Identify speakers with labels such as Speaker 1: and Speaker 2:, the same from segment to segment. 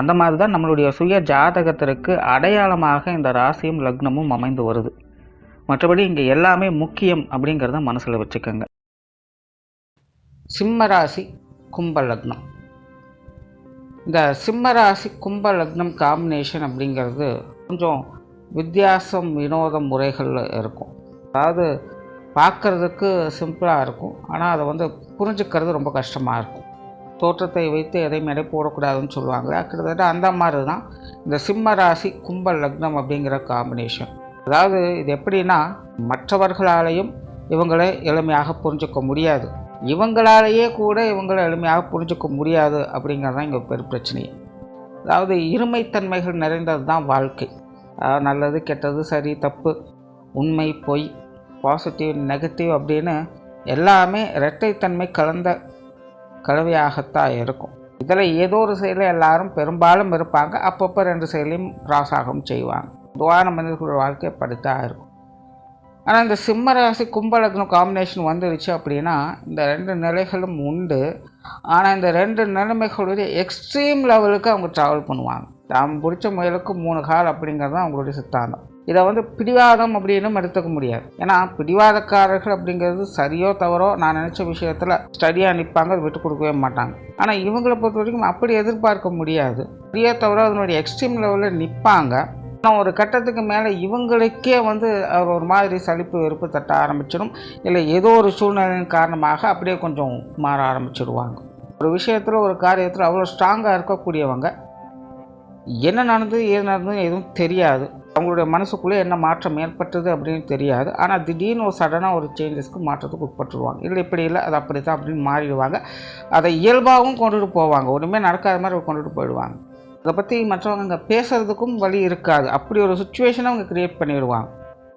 Speaker 1: அந்த மாதிரி தான் நம்மளுடைய சுய ஜாதகத்திற்கு அடையாளமாக இந்த ராசியும் லக்னமும் அமைந்து வருது மற்றபடி இங்கே எல்லாமே முக்கியம் அப்படிங்கிறத மனசில் வச்சுக்கோங்க சிம்மராசி கும்ப லக்னம் இந்த சிம்மராசி கும்ப லக்னம் காம்பினேஷன் அப்படிங்கிறது கொஞ்சம் வித்தியாசம் வினோத முறைகளில் இருக்கும் அதாவது பார்க்குறதுக்கு சிம்பிளாக இருக்கும் ஆனால் அதை வந்து புரிஞ்சுக்கிறது ரொம்ப கஷ்டமாக இருக்கும் தோற்றத்தை வைத்து எதையும் எடை போடக்கூடாதுன்னு சொல்லுவாங்க கிட்டத்தட்ட அந்த மாதிரி தான் இந்த சிம்ம ராசி கும்ப லக்னம் அப்படிங்கிற காம்பினேஷன் அதாவது இது எப்படின்னா மற்றவர்களாலேயும் இவங்களை எளிமையாக புரிஞ்சுக்க முடியாது இவங்களாலேயே கூட இவங்களை எளிமையாக புரிஞ்சுக்க முடியாது அப்படிங்கிறது தான் இங்கே பெரும் பிரச்சனை அதாவது இருமைத்தன்மைகள் நிறைந்தது தான் வாழ்க்கை நல்லது கெட்டது சரி தப்பு உண்மை பொய் பாசிட்டிவ் நெகட்டிவ் அப்படின்னு எல்லாமே இரட்டைத்தன்மை கலந்த கருவியாகத்தான் இருக்கும் இதில் ஏதோ ஒரு செயலில் எல்லாரும் பெரும்பாலும் இருப்பாங்க அப்பப்போ ரெண்டு செயலையும் கிராஸ் செய்வாங்க பொதுவான மனிதர்களோட வாழ்க்கை படித்தான் இருக்கும் ஆனால் இந்த சிம்ம கும்பலக்னம் காம்பினேஷன் வந்துருச்சு அப்படின்னா இந்த ரெண்டு நிலைகளும் உண்டு ஆனால் இந்த ரெண்டு நிலைமைகளுடைய எக்ஸ்ட்ரீம் லெவலுக்கு அவங்க ட்ராவல் பண்ணுவாங்க தாம் பிடிச்ச முயலுக்கு மூணு கால் அப்படிங்கிறது தான் அவங்களுடைய சித்தாந்தம் இதை வந்து பிடிவாதம் அப்படின்னும் எடுத்துக்க முடியாது ஏன்னா பிடிவாதக்காரர்கள் அப்படிங்கிறது சரியோ தவறோ நான் நினச்ச விஷயத்தில் ஸ்டடியாக நிற்பாங்க அதை விட்டு கொடுக்கவே மாட்டாங்க ஆனால் இவங்களை பொறுத்த வரைக்கும் அப்படி எதிர்பார்க்க முடியாது சரியோ தவறோ அதனுடைய எக்ஸ்ட்ரீம் லெவலில் நிற்பாங்க ஆனால் ஒரு கட்டத்துக்கு மேலே இவங்களுக்கே வந்து அவர் ஒரு மாதிரி சலிப்பு வெறுப்பு தட்ட ஆரம்பிச்சிடும் இல்லை ஏதோ ஒரு சூழ்நிலையின் காரணமாக அப்படியே கொஞ்சம் மாற ஆரம்பிச்சிடுவாங்க ஒரு விஷயத்தில் ஒரு காரியத்தில் அவ்வளோ ஸ்ட்ராங்காக இருக்கக்கூடியவங்க என்ன நடந்தது ஏது நடந்தது எதுவும் தெரியாது அவங்களுடைய மனசுக்குள்ளே என்ன மாற்றம் ஏற்பட்டது அப்படின்னு தெரியாது ஆனால் திடீர்னு ஒரு சடனாக ஒரு சேஞ்சஸ்க்கு மாற்றத்துக்கு உட்பட்டுருவாங்க இல்லை இப்படி இல்லை அது அப்படி தான் அப்படின்னு மாறிடுவாங்க அதை இயல்பாகவும் கொண்டுட்டு போவாங்க ஒன்றுமே நடக்காத மாதிரி கொண்டுட்டு போயிடுவாங்க அதை பற்றி மற்றவங்க அங்கே பேசுகிறதுக்கும் வழி இருக்காது அப்படி ஒரு சுச்சுவேஷனை அவங்க க்ரியேட் பண்ணிடுவாங்க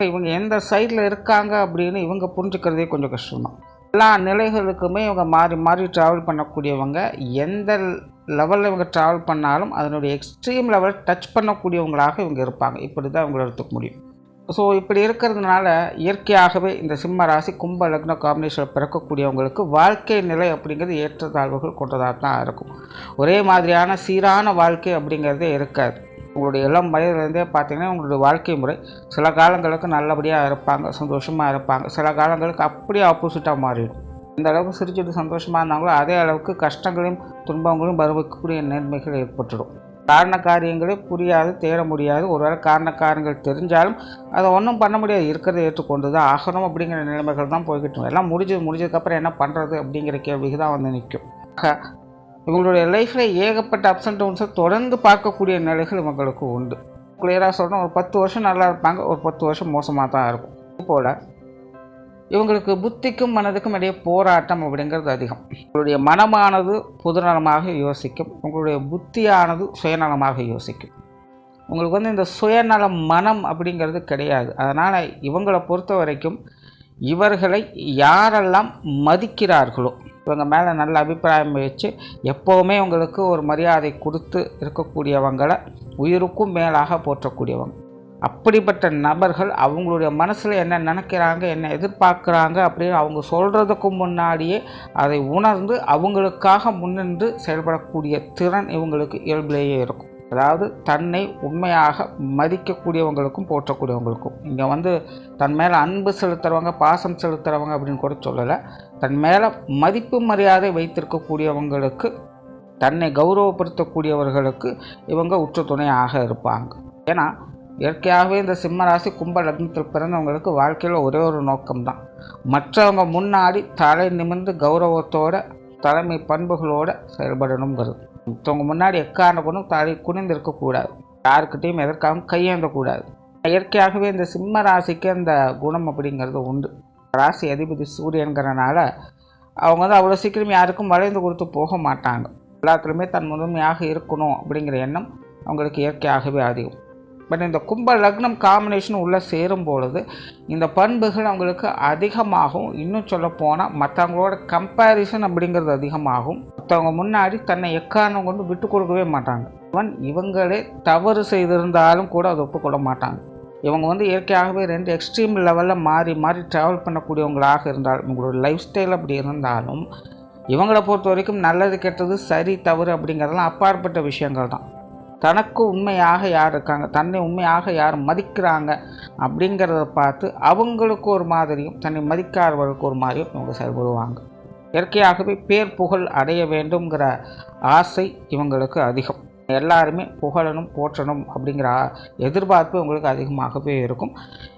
Speaker 1: இவங்க எந்த சைடில் இருக்காங்க அப்படின்னு இவங்க புரிஞ்சுக்கிறதே கொஞ்சம் கஷ்டம் எல்லா நிலைகளுக்குமே இவங்க மாறி மாறி ட்ராவல் பண்ணக்கூடியவங்க எந்த லெவலில் இவங்க ட்ராவல் பண்ணாலும் அதனுடைய எக்ஸ்ட்ரீம் லெவல் டச் பண்ணக்கூடியவங்களாக இவங்க இருப்பாங்க இப்படி தான் இவங்களை எடுத்துக்க முடியும் ஸோ இப்படி இருக்கிறதுனால இயற்கையாகவே இந்த சிம்ம ராசி கும்ப லக்ன காம்பினேஷனில் பிறக்கக்கூடியவங்களுக்கு வாழ்க்கை நிலை அப்படிங்கிறது ஏற்றத்தாழ்வுகள் கொண்டதாக தான் இருக்கும் ஒரே மாதிரியான சீரான வாழ்க்கை அப்படிங்கிறதே இருக்காது உங்களுடைய இளம் வயதுலேருந்தே பார்த்தீங்கன்னா உங்களுடைய வாழ்க்கை முறை சில காலங்களுக்கு நல்லபடியாக இருப்பாங்க சந்தோஷமாக இருப்பாங்க சில காலங்களுக்கு அப்படியே ஆப்போசிட்டாக மாறிடும் எந்த அளவுக்கு சிரிச்சுட்டு சந்தோஷமாக இருந்தாங்களோ அதே அளவுக்கு கஷ்டங்களையும் துன்பங்களையும் வரவைக்கக்கூடிய நேர்மைகள் ஏற்பட்டுடும் காரண காரியங்களே புரியாது தேட முடியாது ஒருவேளை காரண காரியங்கள் தெரிஞ்சாலும் அதை ஒன்றும் பண்ண முடியாது இருக்கிறத ஏற்றுக்கொண்டு தான் ஆகணும் அப்படிங்கிற நிலைமைகள் தான் போய்கிட்டு எல்லாம் முடிஞ்சது முடிஞ்சதுக்கப்புறம் என்ன பண்ணுறது அப்படிங்கிற கேள்விக்கு தான் வந்து நிற்கும் இவங்களுடைய லைஃப்பில் ஏகப்பட்ட அப்ஸ் அண்ட் டவுன்ஸை தொடர்ந்து பார்க்கக்கூடிய நிலைகள் இவங்களுக்கு உண்டு கிளியராக சொல்கிறோம் ஒரு பத்து வருஷம் நல்லா இருப்பாங்க ஒரு பத்து வருஷம் மோசமாக தான் இருக்கும் இப்போ இவங்களுக்கு புத்திக்கும் மனதுக்கும் இடையே போராட்டம் அப்படிங்கிறது அதிகம் உங்களுடைய மனமானது புதுநலமாக யோசிக்கும் உங்களுடைய புத்தியானது சுயநலமாக யோசிக்கும் உங்களுக்கு வந்து இந்த சுயநலம் மனம் அப்படிங்கிறது கிடையாது அதனால் இவங்களை பொறுத்த வரைக்கும் இவர்களை யாரெல்லாம் மதிக்கிறார்களோ இவங்க மேலே நல்ல அபிப்பிராயம் வச்சு எப்போவுமே உங்களுக்கு ஒரு மரியாதை கொடுத்து இருக்கக்கூடியவங்களை உயிருக்கும் மேலாக போற்றக்கூடியவங்க அப்படிப்பட்ட நபர்கள் அவங்களுடைய மனசில் என்ன நினைக்கிறாங்க என்ன எதிர்பார்க்குறாங்க அப்படின்னு அவங்க சொல்கிறதுக்கு முன்னாடியே அதை உணர்ந்து அவங்களுக்காக முன்னின்று செயல்படக்கூடிய திறன் இவங்களுக்கு இயல்பிலேயே இருக்கும் அதாவது தன்னை உண்மையாக மதிக்கக்கூடியவங்களுக்கும் போற்றக்கூடியவங்களுக்கும் இங்கே வந்து தன் மேலே அன்பு செலுத்துகிறவங்க பாசம் செலுத்துகிறவங்க அப்படின்னு கூட சொல்லலை தன் மேலே மதிப்பு மரியாதை வைத்திருக்கக்கூடியவங்களுக்கு தன்னை கௌரவப்படுத்தக்கூடியவர்களுக்கு இவங்க உற்றுத்துணையாக துணையாக இருப்பாங்க ஏன்னா இயற்கையாகவே இந்த சிம்ம ராசி கும்ப லக்னத்தில் பிறந்தவங்களுக்கு வாழ்க்கையில் ஒரே ஒரு நோக்கம்தான் மற்றவங்க முன்னாடி தலை நிமிர்ந்து கௌரவத்தோட தலைமை பண்புகளோடு செயல்படணுங்கிறது மற்றவங்க முன்னாடி எக்காரண பொண்ணும் தலை குனிந்திருக்கக்கூடாது யாருக்கிட்டையும் எதற்காகவும் கையேந்தக்கூடாது இயற்கையாகவே இந்த சிம்ம ராசிக்கு அந்த குணம் அப்படிங்கிறது உண்டு ராசி அதிபதி சூரியன்கிறனால அவங்க வந்து அவ்வளோ சீக்கிரம் யாருக்கும் வளைந்து கொடுத்து போக மாட்டாங்க எல்லாத்துலேயுமே தன் முதன்மையாக இருக்கணும் அப்படிங்கிற எண்ணம் அவங்களுக்கு இயற்கையாகவே அதிகம் பட் இந்த கும்ப லக்னம் காம்பினேஷன் உள்ளே சேரும் பொழுது இந்த பண்புகள் அவங்களுக்கு அதிகமாகும் இன்னும் சொல்ல போனால் மற்றவங்களோட கம்பேரிசன் அப்படிங்கிறது அதிகமாகும் மற்றவங்க முன்னாடி தன்னை எக்காரணம் கொண்டு விட்டு கொடுக்கவே மாட்டாங்க இவன் இவங்களே தவறு செய்திருந்தாலும் கூட அதை ஒப்புக்கொள்ள மாட்டாங்க இவங்க வந்து இயற்கையாகவே ரெண்டு எக்ஸ்ட்ரீம் லெவலில் மாறி மாறி ட்ராவல் பண்ணக்கூடியவங்களாக இருந்தால் உங்களோட லைஃப் ஸ்டைல் அப்படி இருந்தாலும் இவங்களை பொறுத்த வரைக்கும் நல்லது கெட்டது சரி தவறு அப்படிங்கிறதெல்லாம் அப்பாற்பட்ட விஷயங்கள் தான் தனக்கு உண்மையாக யார் இருக்காங்க தன்னை உண்மையாக யார் மதிக்கிறாங்க அப்படிங்கிறத பார்த்து அவங்களுக்கு ஒரு மாதிரியும் தன்னை மதிக்காதவர்களுக்கு ஒரு மாதிரியும் இவங்க செயல்படுவாங்க இயற்கையாகவே பேர் புகழ் அடைய வேண்டும்ங்கிற ஆசை இவங்களுக்கு அதிகம் எல்லாருமே புகழனும் போற்றணும் அப்படிங்கிற எதிர்பார்ப்பு உங்களுக்கு அதிகமாகவே இருக்கும்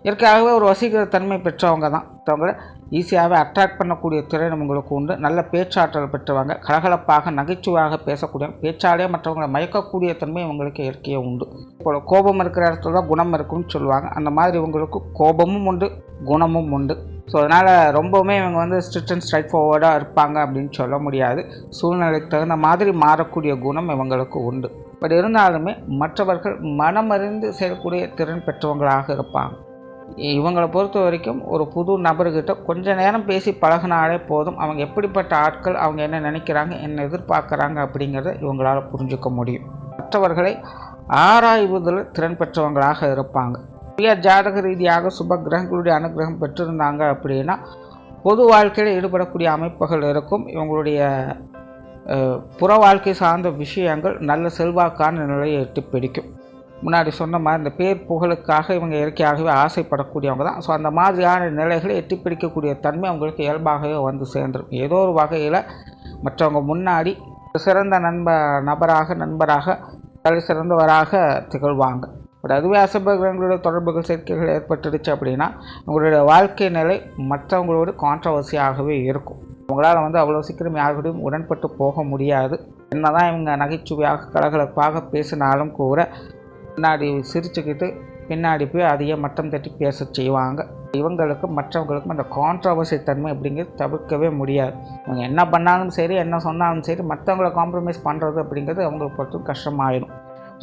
Speaker 1: இயற்கையாகவே ஒரு வசீகரத்தன்மை பெற்றவங்க தான் மற்றவங்களை ஈஸியாகவே அட்ராக்ட் பண்ணக்கூடிய திறன் உங்களுக்கு உண்டு நல்ல பேச்சாற்றல் பெற்றவங்க கலகலப்பாக நகைச்சுவாக பேசக்கூடிய பேச்சாலே மற்றவங்களை மயக்கக்கூடிய தன்மை உங்களுக்கு இயற்கையாக உண்டு இப்போ கோபம் இருக்கிற இடத்துல தான் குணம் இருக்கும்னு சொல்லுவாங்க அந்த மாதிரி இவங்களுக்கு கோபமும் உண்டு குணமும் உண்டு ஸோ அதனால் ரொம்பவுமே இவங்க வந்து ஸ்ட்ரிட் அண்ட் ஸ்ட்ரைட் ஃபார்வர்டாக இருப்பாங்க அப்படின்னு சொல்ல முடியாது சூழ்நிலைக்கு தகுந்த மாதிரி மாறக்கூடிய குணம் இவங்களுக்கு உண்டு பட் இருந்தாலுமே மற்றவர்கள் மனமறிந்து செய்யக்கூடிய திறன் பெற்றவங்களாக இருப்பாங்க இவங்களை பொறுத்த வரைக்கும் ஒரு புது நபர்கிட்ட கொஞ்ச நேரம் பேசி பழகினாலே போதும் அவங்க எப்படிப்பட்ட ஆட்கள் அவங்க என்ன நினைக்கிறாங்க என்ன எதிர்பார்க்குறாங்க அப்படிங்கிறத இவங்களால் புரிஞ்சுக்க முடியும் மற்றவர்களை ஆராய்வதில் திறன் பெற்றவங்களாக இருப்பாங்க சுய ஜாதக ரீதியாக சுப கிரகங்களுடைய அனுகிரகம் பெற்றிருந்தாங்க அப்படின்னா பொது வாழ்க்கையில் ஈடுபடக்கூடிய அமைப்புகள் இருக்கும் இவங்களுடைய புற வாழ்க்கை சார்ந்த விஷயங்கள் நல்ல செல்வாக்கான நிலையை எட்டு பிடிக்கும் முன்னாடி சொன்ன மாதிரி இந்த பேர் புகழுக்காக இவங்க இயற்கையாகவே ஆசைப்படக்கூடியவங்க தான் ஸோ அந்த மாதிரியான நிலைகளை எட்டி பிடிக்கக்கூடிய தன்மை அவங்களுக்கு இயல்பாகவே வந்து சேர்ந்துடும் ஏதோ ஒரு வகையில் மற்றவங்க முன்னாடி சிறந்த நண்ப நபராக நண்பராக தலை சிறந்தவராக திகழ்வாங்க பட் அதுவே அசம்பகங்களோட தொடர்புகள் சேர்க்கைகள் ஏற்பட்டுடுச்சு அப்படின்னா உங்களுடைய வாழ்க்கை நிலை மற்றவங்களோட கான்ட்ரவர்சியாகவே இருக்கும் அவங்களால் வந்து அவ்வளோ சீக்கிரம் யாருக்கிட்டையும் உடன்பட்டு போக முடியாது என்னதான் இவங்க நகைச்சுவையாக கலகலப்பாக பேசினாலும் கூட பின்னாடி சிரிச்சுக்கிட்டு பின்னாடி போய் அதையே மட்டம் தட்டி பேச செய்வாங்க இவங்களுக்கும் மற்றவங்களுக்கும் அந்த கான்ட்ரவர்சி தன்மை அப்படிங்கிறது தவிர்க்கவே முடியாது அவங்க என்ன பண்ணாலும் சரி என்ன சொன்னாலும் சரி மற்றவங்களை காம்ப்ரமைஸ் பண்ணுறது அப்படிங்கிறது அவங்களை பொறுத்தும் கஷ்டமாயிடும்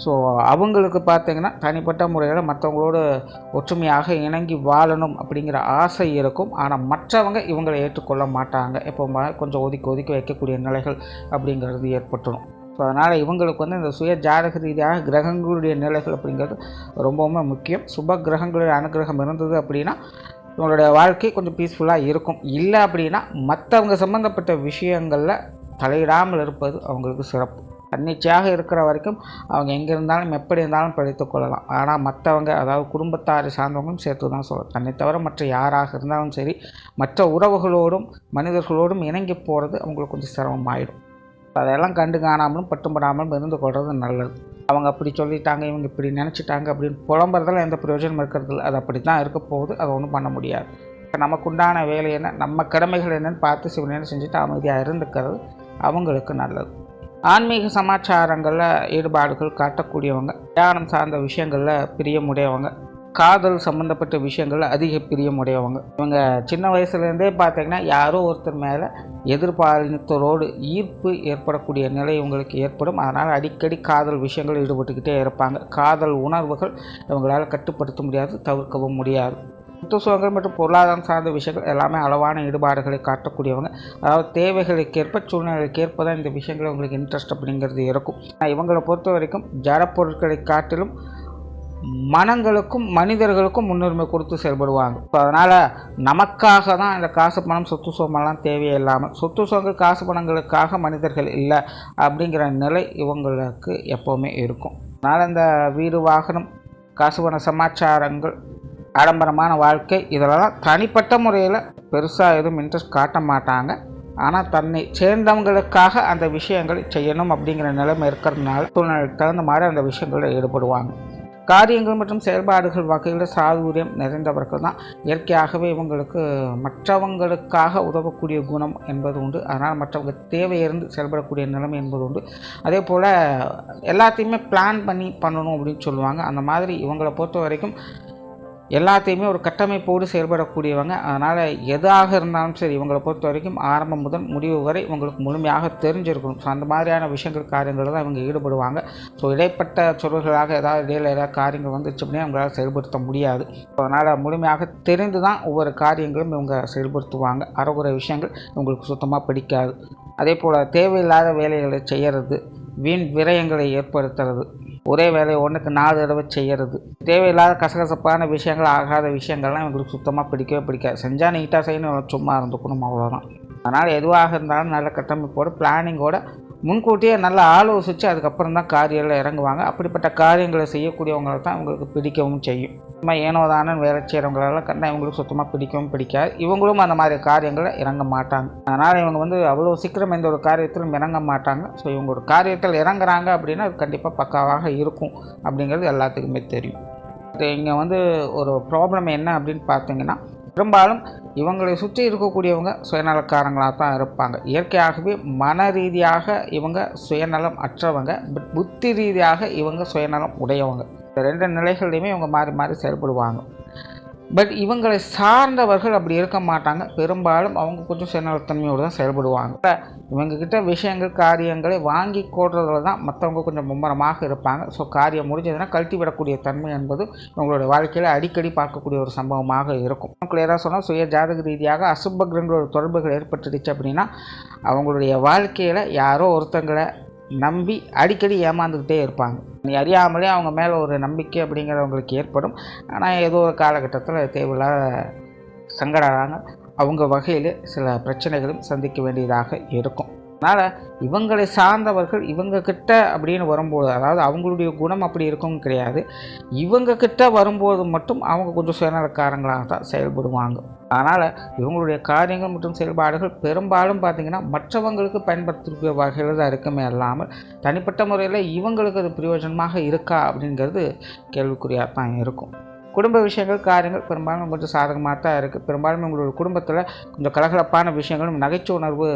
Speaker 1: ஸோ அவங்களுக்கு பார்த்திங்கன்னா தனிப்பட்ட முறையில் மற்றவங்களோட ஒற்றுமையாக இணங்கி வாழணும் அப்படிங்கிற ஆசை இருக்கும் ஆனால் மற்றவங்க இவங்களை ஏற்றுக்கொள்ள மாட்டாங்க எப்போ கொஞ்சம் ஒதுக்கி ஒதுக்கி வைக்கக்கூடிய நிலைகள் அப்படிங்கிறது ஏற்பட்டுடும் ஸோ அதனால் இவங்களுக்கு வந்து இந்த சுய ஜாதக ரீதியாக கிரகங்களுடைய நிலைகள் அப்படிங்கிறது ரொம்பவுமே முக்கியம் சுப கிரகங்களுடைய அனுகிரகம் இருந்தது அப்படின்னா இவங்களுடைய வாழ்க்கை கொஞ்சம் பீஸ்ஃபுல்லாக இருக்கும் இல்லை அப்படின்னா மற்றவங்க சம்மந்தப்பட்ட விஷயங்களில் தலையிடாமல் இருப்பது அவங்களுக்கு சிறப்பு தன்னிச்சையாக இருக்கிற வரைக்கும் அவங்க எங்கே இருந்தாலும் எப்படி இருந்தாலும் படித்து கொள்ளலாம் ஆனால் மற்றவங்க அதாவது குடும்பத்தாரை சார்ந்தவங்களும் சேர்த்து தான் சொல்லலாம் தன்னை தவிர மற்ற யாராக இருந்தாலும் சரி மற்ற உறவுகளோடும் மனிதர்களோடும் இணங்கி போகிறது அவங்களுக்கு கொஞ்சம் சிரமமாயிடும் அதெல்லாம் கண்டு காணாமலும் பட்டுப்படாமலும் இருந்து கொள்வது நல்லது அவங்க அப்படி சொல்லிட்டாங்க இவங்க இப்படி நினச்சிட்டாங்க அப்படின்னு புலம்புறதுல எந்த பிரயோஜனம் இருக்கிறது இல்லை அது அப்படி தான் இருக்க போகுது அதை ஒன்றும் பண்ண முடியாது இப்போ நமக்குண்டான வேலை என்ன நம்ம கடமைகள் என்னென்னு பார்த்து சிவனேன்னு செஞ்சுட்டு அமைதியாக இருந்துக்கிறது அவங்களுக்கு நல்லது ஆன்மீக சமாச்சாரங்களில் ஈடுபாடுகள் காட்டக்கூடியவங்க தியானம் சார்ந்த விஷயங்களில் பிரியமுடையவங்க காதல் சம்மந்தப்பட்ட விஷயங்கள் அதிக பிரியமுடையவங்க இவங்க சின்ன வயசுலேருந்தே பார்த்தீங்கன்னா யாரோ ஒருத்தர் மேலே எதிர்பாலினத்தரோடு ஈர்ப்பு ஏற்படக்கூடிய நிலை இவங்களுக்கு ஏற்படும் அதனால் அடிக்கடி காதல் விஷயங்கள் ஈடுபட்டுக்கிட்டே இருப்பாங்க காதல் உணர்வுகள் இவங்களால் கட்டுப்படுத்த முடியாது தவிர்க்கவும் முடியாது சொத்து சுகங்கள் மற்றும் பொருளாதாரம் சார்ந்த விஷயங்கள் எல்லாமே அளவான ஈடுபாடுகளை காட்டக்கூடியவங்க அதாவது தேவைகளுக்கேற்ப சூழ்நிலைக்கேற்ப தான் இந்த விஷயங்கள் உங்களுக்கு இன்ட்ரெஸ்ட் அப்படிங்கிறது இருக்கும் இவங்களை பொறுத்த வரைக்கும் ஜடப்பொருட்களை காட்டிலும் மனங்களுக்கும் மனிதர்களுக்கும் முன்னுரிமை கொடுத்து செயல்படுவாங்க ஸோ அதனால் நமக்காக தான் இந்த காசு பணம் சொத்து சோமெல்லாம் தேவையே இல்லாமல் சொத்து சோங்க காசு பணங்களுக்காக மனிதர்கள் இல்லை அப்படிங்கிற நிலை இவங்களுக்கு எப்போவுமே இருக்கும் அதனால் இந்த வீடு வாகனம் காசு பண சமாச்சாரங்கள் ஆடம்பரமான வாழ்க்கை இதெல்லாம் தனிப்பட்ட முறையில் பெருசாக எதுவும் இன்ட்ரெஸ்ட் காட்ட மாட்டாங்க ஆனால் தன்னை சேர்ந்தவங்களுக்காக அந்த விஷயங்களை செய்யணும் அப்படிங்கிற நிலைமை இருக்கிறதுனால சூழ்நிலைக்கு தகுந்த மாதிரி அந்த விஷயங்களில் ஈடுபடுவாங்க காரியங்கள் மற்றும் செயல்பாடுகள் வகையில் சாதுரியம் நிறைந்தவர்கள் தான் இயற்கையாகவே இவங்களுக்கு மற்றவங்களுக்காக உதவக்கூடிய குணம் என்பது உண்டு அதனால் மற்றவங்க தேவையிருந்து செயல்படக்கூடிய நிலைமை என்பது உண்டு அதே போல் எல்லாத்தையுமே பிளான் பண்ணி பண்ணணும் அப்படின்னு சொல்லுவாங்க அந்த மாதிரி இவங்களை பொறுத்த வரைக்கும் எல்லாத்தையுமே ஒரு கட்டமைப்போடு செயல்படக்கூடியவங்க அதனால் எதாக இருந்தாலும் சரி இவங்களை பொறுத்த வரைக்கும் ஆரம்பம் முதல் முடிவு வரை இவங்களுக்கு முழுமையாக தெரிஞ்சிருக்கணும் ஸோ அந்த மாதிரியான விஷயங்கள் காரியங்களில் தான் இவங்க ஈடுபடுவாங்க ஸோ இடைப்பட்ட சொல்வர்களாக ஏதாவது இடையில் ஏதாவது காரியங்கள் வந்துச்சு அப்படின்னா இவங்களால் செயல்படுத்த முடியாது ஸோ அதனால் முழுமையாக தெரிந்து தான் ஒவ்வொரு காரியங்களும் இவங்க செயல்படுத்துவாங்க அறகுறை விஷயங்கள் இவங்களுக்கு சுத்தமாக பிடிக்காது அதே போல் தேவையில்லாத வேலைகளை செய்கிறது வீண் விரயங்களை ஏற்படுத்துறது ஒரே வேலையை ஒன்றுக்கு நாலு தடவை செய்கிறது தேவையில்லாத கசகசப்பான விஷயங்கள் ஆகாத விஷயங்கள்லாம் எங்களுக்கு சுத்தமாக பிடிக்கவே பிடிக்காது செஞ்சால் நீட்டாக செய்யணும் சும்மா இருந்துக்கணும் அவ்வளோதான் அதனால் எதுவாக இருந்தாலும் நல்ல கட்டமைப்போடு பிளானிங்கோடு முன்கூட்டியே நல்லா ஆலோசித்து அதுக்கப்புறம் தான் காரியங்களில் இறங்குவாங்க அப்படிப்பட்ட காரியங்களை செய்யக்கூடியவங்களை தான் இவங்களுக்கு பிடிக்கவும் செய்யும் சும்மா ஏனோதானன் வேலை செய்கிறவங்களெல்லாம் கண்டா இவங்களுக்கு சுத்தமாக பிடிக்கவும் பிடிக்காது இவங்களும் அந்த மாதிரி காரியங்களை இறங்க மாட்டாங்க அதனால் இவங்க வந்து அவ்வளோ சீக்கிரம் எந்த ஒரு காரியத்திலும் இறங்க மாட்டாங்க ஸோ இவங்க ஒரு காரியத்தில் இறங்குறாங்க அப்படின்னா அது கண்டிப்பாக பக்காவாக இருக்கும் அப்படிங்கிறது எல்லாத்துக்குமே தெரியும் இங்கே வந்து ஒரு ப்ராப்ளம் என்ன அப்படின்னு பார்த்தீங்கன்னா பெரும்பாலும் இவங்களை சுற்றி இருக்கக்கூடியவங்க சுயநலக்காரங்களாக தான் இருப்பாங்க இயற்கையாகவே மன ரீதியாக இவங்க சுயநலம் அற்றவங்க புத்தி ரீதியாக இவங்க சுயநலம் உடையவங்க இந்த ரெண்டு நிலைகள்லையுமே இவங்க மாறி மாறி செயல்படுவாங்க பட் இவங்களை சார்ந்தவர்கள் அப்படி இருக்க மாட்டாங்க பெரும்பாலும் அவங்க கொஞ்சம் சுயநலத்தன்மையோடு தான் செயல்படுவாங்க இவங்கக்கிட்ட விஷயங்கள் காரியங்களை வாங்கி கொடுறதுல தான் மற்றவங்க கொஞ்சம் மும்முரமாக இருப்பாங்க ஸோ காரியம் முடிஞ்சதுன்னா கழட்டி விடக்கூடிய தன்மை என்பது இவங்களுடைய வாழ்க்கையில் அடிக்கடி பார்க்கக்கூடிய ஒரு சம்பவமாக இருக்கும் கிளியராக சொன்னால் சுய ஜாதக ரீதியாக அசுபகிரங்களோட தொடர்புகள் ஏற்பட்டுடுச்சு அப்படின்னா அவங்களுடைய வாழ்க்கையில் யாரோ ஒருத்தங்களை நம்பி அடிக்கடி ஏமாந்துக்கிட்டே இருப்பாங்க நீ அறியாமலே அவங்க மேலே ஒரு நம்பிக்கை அப்படிங்கிறவங்களுக்கு ஏற்படும் ஆனால் ஏதோ ஒரு காலகட்டத்தில் தேவையில்லாத சங்கடாங்க அவங்க வகையில் சில பிரச்சனைகளும் சந்திக்க வேண்டியதாக இருக்கும் அதனால் இவங்களை சார்ந்தவர்கள் இவங்க கிட்ட அப்படின்னு வரும்போது அதாவது அவங்களுடைய குணம் அப்படி இருக்கும் கிடையாது இவங்க கிட்ட வரும்போது மட்டும் அவங்க கொஞ்சம் சுயநலக்காரங்களாக தான் செயல்படுவாங்க அதனால் இவங்களுடைய காரியங்கள் மற்றும் செயல்பாடுகள் பெரும்பாலும் பார்த்திங்கன்னா மற்றவங்களுக்கு பயன்படுத்தக்கூடிய வகையில் தான் இருக்குமே இல்லாமல் தனிப்பட்ட முறையில் இவங்களுக்கு அது பிரயோஜனமாக இருக்கா அப்படிங்கிறது கேள்விக்குறியாக தான் இருக்கும் குடும்ப விஷயங்கள் காரியங்கள் பெரும்பாலும் கொஞ்சம் சாதகமாக தான் இருக்குது பெரும்பாலும் உங்களோட குடும்பத்தில் கொஞ்சம் கலகலப்பான விஷயங்களும் நகைச்சு உணர்வு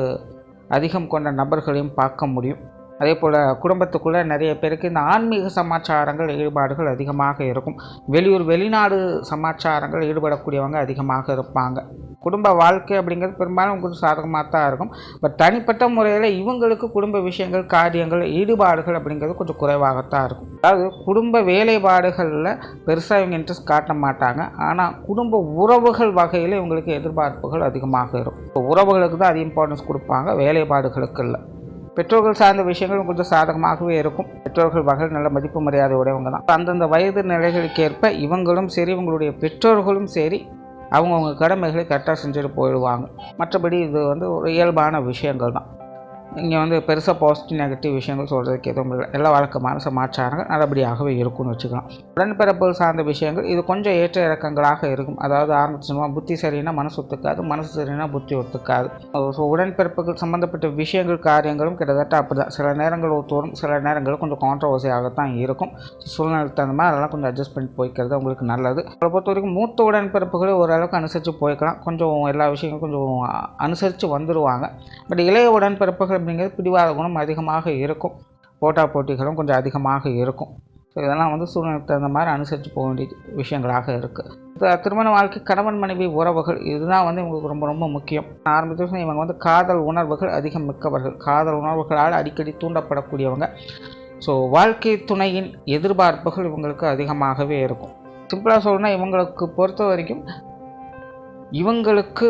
Speaker 1: அதிகம் கொண்ட நபர்களையும் பார்க்க முடியும் அதே போல் குடும்பத்துக்குள்ளே நிறைய பேருக்கு இந்த ஆன்மீக சமாச்சாரங்கள் ஈடுபாடுகள் அதிகமாக இருக்கும் வெளியூர் வெளிநாடு சமாச்சாரங்கள் ஈடுபடக்கூடியவங்க அதிகமாக இருப்பாங்க குடும்ப வாழ்க்கை அப்படிங்கிறது பெரும்பாலும் உங்களுக்கு சாதகமாக தான் இருக்கும் பட் தனிப்பட்ட முறையில் இவங்களுக்கு குடும்ப விஷயங்கள் காரியங்கள் ஈடுபாடுகள் அப்படிங்கிறது கொஞ்சம் குறைவாகத்தான் இருக்கும் அதாவது குடும்ப வேலைப்பாடுகளில் பெருசாக இவங்க இன்ட்ரெஸ்ட் காட்ட மாட்டாங்க ஆனால் குடும்ப உறவுகள் வகையில் இவங்களுக்கு எதிர்பார்ப்புகள் அதிகமாக இருக்கும் உறவுகளுக்கு தான் அது இம்பார்ட்டன்ஸ் கொடுப்பாங்க வேலைப்பாடுகளுக்கு இல்லை பெற்றோர்கள் சார்ந்த விஷயங்களும் கொஞ்சம் சாதகமாகவே இருக்கும் பெற்றோர்கள் வகை நல்ல மதிப்பு மரியாதை உடையவங்க தான் அந்தந்த வயது நிலைகளுக்கேற்ப இவங்களும் சரி இவங்களுடைய பெற்றோர்களும் சரி அவங்கவுங்க கடமைகளை கரெக்டாக செஞ்சுட்டு போயிடுவாங்க மற்றபடி இது வந்து ஒரு இயல்பான விஷயங்கள் தான் இங்கே வந்து பெருசாக பாசிட்டிவ் நெகட்டிவ் விஷயங்கள் சொல்கிறதுக்கு எதுவும் இல்லை எல்லாம் மனசு சமாச்சாரங்கள் நல்லபடியாகவே இருக்கும்னு வச்சுக்கலாம் உடன்பிறப்புகள் சார்ந்த விஷயங்கள் இது கொஞ்சம் ஏற்ற இறக்கங்களாக இருக்கும் அதாவது ஆரம்பிச்சுமா புத்தி சரினா மனசு ஒத்துக்காது மனசு சரினா புத்தி ஒத்துக்காது ஸோ உடன்பிறப்புகள் சம்மந்தப்பட்ட விஷயங்கள் காரியங்களும் கிட்டத்தட்ட அப்படி தான் சில நேரங்கள் ஒத்துவரும் சில நேரங்கள் கொஞ்சம் கான்ட்ரவர்சியாகத்தான் இருக்கும் சூழ்நிலை தகுந்த மாதிரி அதெல்லாம் கொஞ்சம் அட்ஜஸ்ட் பண்ணி போய்க்கிறது உங்களுக்கு நல்லது அதை பொறுத்த வரைக்கும் மூத்த உடன்பிறப்புகளை ஓரளவுக்கு அனுசரித்து போய்க்கலாம் கொஞ்சம் எல்லா விஷயங்களும் கொஞ்சம் அனுசரித்து வந்துடுவாங்க பட் இளைய உடன்பிறப்புகள் அப்படிங்கிறது பிடிவாத குணம் அதிகமாக இருக்கும் போட்டா போட்டிகளும் கொஞ்சம் அதிகமாக இருக்கும் ஸோ இதெல்லாம் வந்து சூழ்நிலைக்கு தகுந்த மாதிரி அனுசரித்து போக வேண்டிய விஷயங்களாக இருக்குது திருமண வாழ்க்கை கணவன் மனைவி உறவுகள் இதுதான் வந்து இவங்களுக்கு ரொம்ப ரொம்ப முக்கியம் ஆரம்பித்த இவங்க வந்து காதல் உணர்வுகள் அதிகம் மிக்கவர்கள் காதல் உணர்வுகளால் அடிக்கடி தூண்டப்படக்கூடியவங்க ஸோ வாழ்க்கை துணையின் எதிர்பார்ப்புகள் இவங்களுக்கு அதிகமாகவே இருக்கும் சிம்பிளாக சொல்லணும்னா இவங்களுக்கு பொறுத்த வரைக்கும் இவங்களுக்கு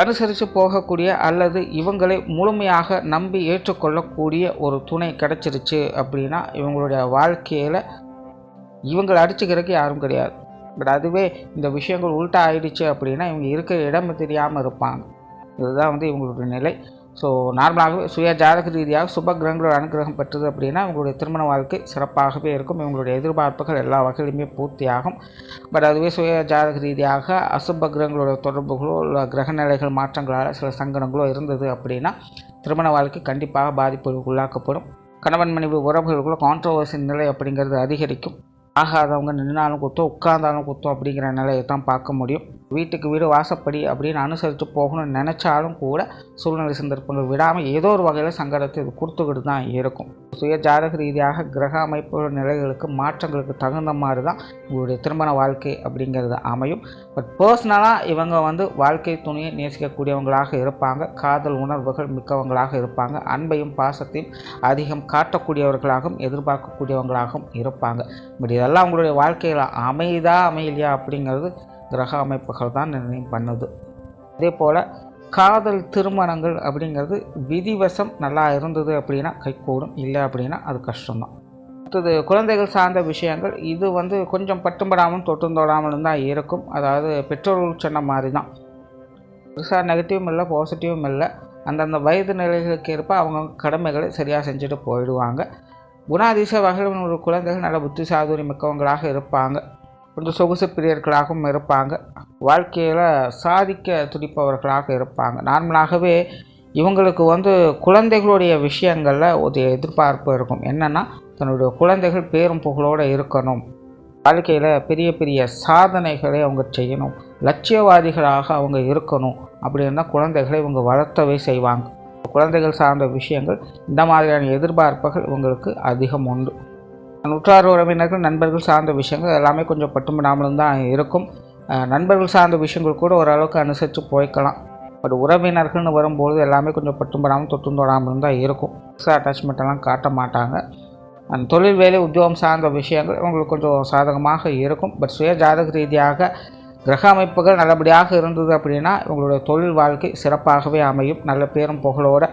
Speaker 1: அனுசரித்து போகக்கூடிய அல்லது இவங்களை முழுமையாக நம்பி ஏற்றுக்கொள்ளக்கூடிய ஒரு துணை கிடச்சிருச்சு அப்படின்னா இவங்களுடைய வாழ்க்கையில் இவங்களை அடிச்சுக்கிறதுக்கு யாரும் கிடையாது பட் அதுவே இந்த விஷயங்கள் உள்ட்டா ஆயிடுச்சு அப்படின்னா இவங்க இருக்கிற இடம் தெரியாமல் இருப்பாங்க இதுதான் வந்து இவங்களுடைய நிலை ஸோ நார்மலாகவே சுய ஜாதக ரீதியாக சுப கிரகங்களோட அனுகிரகம் பெற்றது அப்படின்னா இவங்களுடைய திருமண வாழ்க்கை சிறப்பாகவே இருக்கும் இவங்களுடைய எதிர்பார்ப்புகள் எல்லா வகையிலுமே பூர்த்தியாகும் பட் அதுவே சுய ஜாதக ரீதியாக அசுப கிரகங்களோட தொடர்புகளோ இல்லை கிரகநிலைகள் மாற்றங்களால் சில சங்கடங்களோ இருந்தது அப்படின்னா திருமண வாழ்க்கை கண்டிப்பாக பாதிப்பு உள்ளாக்கப்படும் கணவன் மனைவி உறவுகளுக்குள்ள கான்ட்ரவர்சி நிலை அப்படிங்கிறது அதிகரிக்கும் ஆகாதவங்க நின்னாலும் குத்தம் உட்கார்ந்தாலும் குத்தம் அப்படிங்கிற நிலையை தான் பார்க்க முடியும் வீட்டுக்கு வீடு வாசப்படி அப்படின்னு அனுசரித்து போகணும்னு நினச்சாலும் கூட சூழ்நிலை சந்தர்ப்பங்கள் விடாமல் ஏதோ ஒரு வகையில் சங்கடத்தை இது கொடுத்துக்கிட்டு தான் இருக்கும் சுய ஜாதக ரீதியாக கிரக அமைப்பு நிலைகளுக்கு மாற்றங்களுக்கு தகுந்த மாதிரி தான் இவருடைய திருமண வாழ்க்கை அப்படிங்கிறது அமையும் பட் பர்சனலாக இவங்க வந்து வாழ்க்கை துணியை நேசிக்கக்கூடியவங்களாக இருப்பாங்க காதல் உணர்வுகள் மிக்கவங்களாக இருப்பாங்க அன்பையும் பாசத்தையும் அதிகம் காட்டக்கூடியவர்களாகவும் எதிர்பார்க்கக்கூடியவங்களாகவும் இருப்பாங்க பட் இதெல்லாம் அவங்களுடைய வாழ்க்கையில் அமைதா அமையலையா அப்படிங்கிறது கிரக அமைப்புகள் தான் நிர்ணயம் பண்ணுது அதே போல் காதல் திருமணங்கள் அப்படிங்கிறது விதிவசம் நல்லா இருந்தது அப்படின்னா கைகூடும் இல்லை அப்படின்னா அது கஷ்டம்தான் அடுத்தது குழந்தைகள் சார்ந்த விஷயங்கள் இது வந்து கொஞ்சம் பட்டும்படாமல் தொட்டும் தொடாமலும் தான் இருக்கும் அதாவது பெற்றோர்கள் சொன்ன மாதிரி தான் பெருசாக நெகட்டிவும் இல்லை பாசிட்டிவும் இல்லை அந்தந்த வயது நிலைகளுக்கு ஏற்ப அவங்க கடமைகளை சரியாக செஞ்சுட்டு போயிடுவாங்க குணாதிச வகையில் ஒரு குழந்தைகள் நல்ல புத்தி சாதுரி மிக்கவங்களாக இருப்பாங்க கொஞ்சம் சொகுசு பிரியர்களாகவும் இருப்பாங்க வாழ்க்கையில் சாதிக்க துடிப்பவர்களாக இருப்பாங்க நார்மலாகவே இவங்களுக்கு வந்து குழந்தைகளுடைய விஷயங்களில் ஒரு எதிர்பார்ப்பு இருக்கும் என்னென்னா தன்னுடைய குழந்தைகள் பேரும் புகழோடு இருக்கணும் வாழ்க்கையில் பெரிய பெரிய சாதனைகளை அவங்க செய்யணும் லட்சியவாதிகளாக அவங்க இருக்கணும் அப்படின்னா குழந்தைகளை இவங்க வளர்த்தவே செய்வாங்க குழந்தைகள் சார்ந்த விஷயங்கள் இந்த மாதிரியான எதிர்பார்ப்புகள் இவங்களுக்கு அதிகம் உண்டு உற்றார் உறவினர்கள் நண்பர்கள் சார்ந்த விஷயங்கள் எல்லாமே கொஞ்சம் பட்டுமிடாமலும் தான் இருக்கும் நண்பர்கள் சார்ந்த விஷயங்கள் கூட ஓரளவுக்கு அனுசரித்து போய்க்கலாம் பட் உறவினர்கள்னு வரும்போது எல்லாமே கொஞ்சம் பட்டும்படாமல் தொட்டும் தொடாமலும் தான் இருக்கும் எக்ஸ்ட்ரா அட்டாச்மெண்ட்டெல்லாம் காட்ட மாட்டாங்க அந்த தொழில் வேலை உத்தியோகம் சார்ந்த விஷயங்கள் உங்களுக்கு கொஞ்சம் சாதகமாக இருக்கும் பட் சுய ஜாதக ரீதியாக கிரக அமைப்புகள் நல்லபடியாக இருந்தது அப்படின்னா இவங்களுடைய தொழில் வாழ்க்கை சிறப்பாகவே அமையும் நல்ல பேரும் புகழோட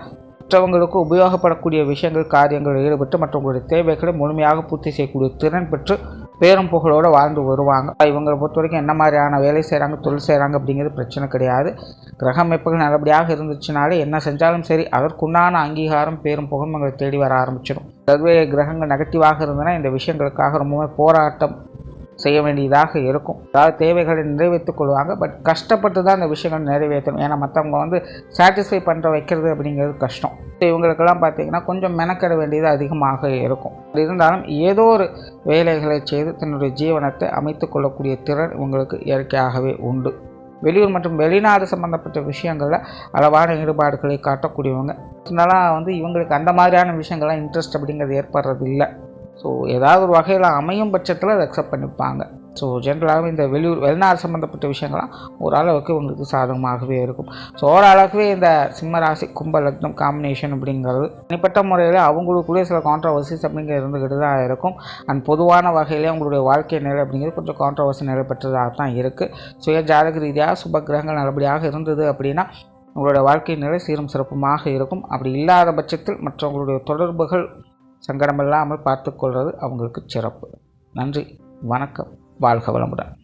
Speaker 1: மற்றவங்களுக்கு உபயோகப்படக்கூடிய விஷயங்கள் காரியங்கள் ஈடுபட்டு மற்றவங்களுடைய தேவைகளை முழுமையாக பூர்த்தி செய்யக்கூடிய திறன் பெற்று பேரும் புகழோடு வாழ்ந்து வருவாங்க இவங்களை பொறுத்த வரைக்கும் என்ன மாதிரியான வேலை செய்கிறாங்க தொழில் செய்கிறாங்க அப்படிங்கிறது பிரச்சனை கிடையாது கிரக அமைப்புகள் நல்லபடியாக இருந்துச்சுனாலே என்ன செஞ்சாலும் சரி அதற்குண்டான அங்கீகாரம் பேரும் புகழும் எங்களை தேடி வர ஆரம்பிச்சிடும் அதுவே கிரகங்கள் நெகட்டிவாக இருந்ததுன்னா இந்த விஷயங்களுக்காக ரொம்பவே போராட்டம் செய்ய வேண்டியதாக இருக்கும் அதாவது தேவைகளை நிறைவேற்றிக் கொள்வாங்க பட் கஷ்டப்பட்டு தான் அந்த விஷயங்கள் நிறைவேற்றணும் ஏன்னா மற்றவங்க வந்து சாட்டிஸ்ஃபை பண்ணுற வைக்கிறது அப்படிங்கிறது கஷ்டம் இவங்களுக்கெல்லாம் பார்த்தீங்கன்னா கொஞ்சம் மெனக்கெட வேண்டியது அதிகமாக இருக்கும் இருந்தாலும் ஏதோ ஒரு வேலைகளை செய்து தன்னுடைய ஜீவனத்தை அமைத்து கொள்ளக்கூடிய திறன் இவங்களுக்கு இயற்கையாகவே உண்டு வெளியூர் மற்றும் வெளிநாடு சம்மந்தப்பட்ட விஷயங்களில் அளவான ஈடுபாடுகளை காட்டக்கூடியவங்க அதனால வந்து இவங்களுக்கு அந்த மாதிரியான விஷயங்கள்லாம் இன்ட்ரெஸ்ட் அப்படிங்கிறது ஏற்படுறது இல்லை ஸோ ஏதாவது ஒரு வகையில் அமையும் பட்சத்தில் அதை அக்செப்ட் பண்ணிப்பாங்க ஸோ ஜென்ரலாகவே இந்த வெளியூர் வெளிநாடு சம்மந்தப்பட்ட விஷயங்கள்லாம் ஓரளவுக்கு உங்களுக்கு சாதகமாகவே இருக்கும் ஸோ ஓரளவுக்குவே இந்த சிம்மராசி கும்ப லக்னம் காம்பினேஷன் அப்படிங்கிறது தனிப்பட்ட முறையில் அவங்களுக்குள்ளேயே சில கான்ட்ரவர்சிஸ் அப்படிங்கிற இருந்துக்கிட்டு தான் இருக்கும் அண்ட் பொதுவான வகையிலே அவங்களுடைய வாழ்க்கை நிலை அப்படிங்கிறது கொஞ்சம் கான்ட்ரவர்சி நிலை பெற்றதாக தான் இருக்குது சுய ஜாதக ரீதியாக சுப கிரகங்கள் நல்லபடியாக இருந்தது அப்படின்னா உங்களுடைய வாழ்க்கை நிலை சீரும் சிறப்புமாக இருக்கும் அப்படி இல்லாத பட்சத்தில் மற்றவங்களுடைய தொடர்புகள் சங்கடமில்லாமல் பார்த்துக்கொள்வது அவங்களுக்கு சிறப்பு நன்றி வணக்கம் வாழ்க வளமுடன்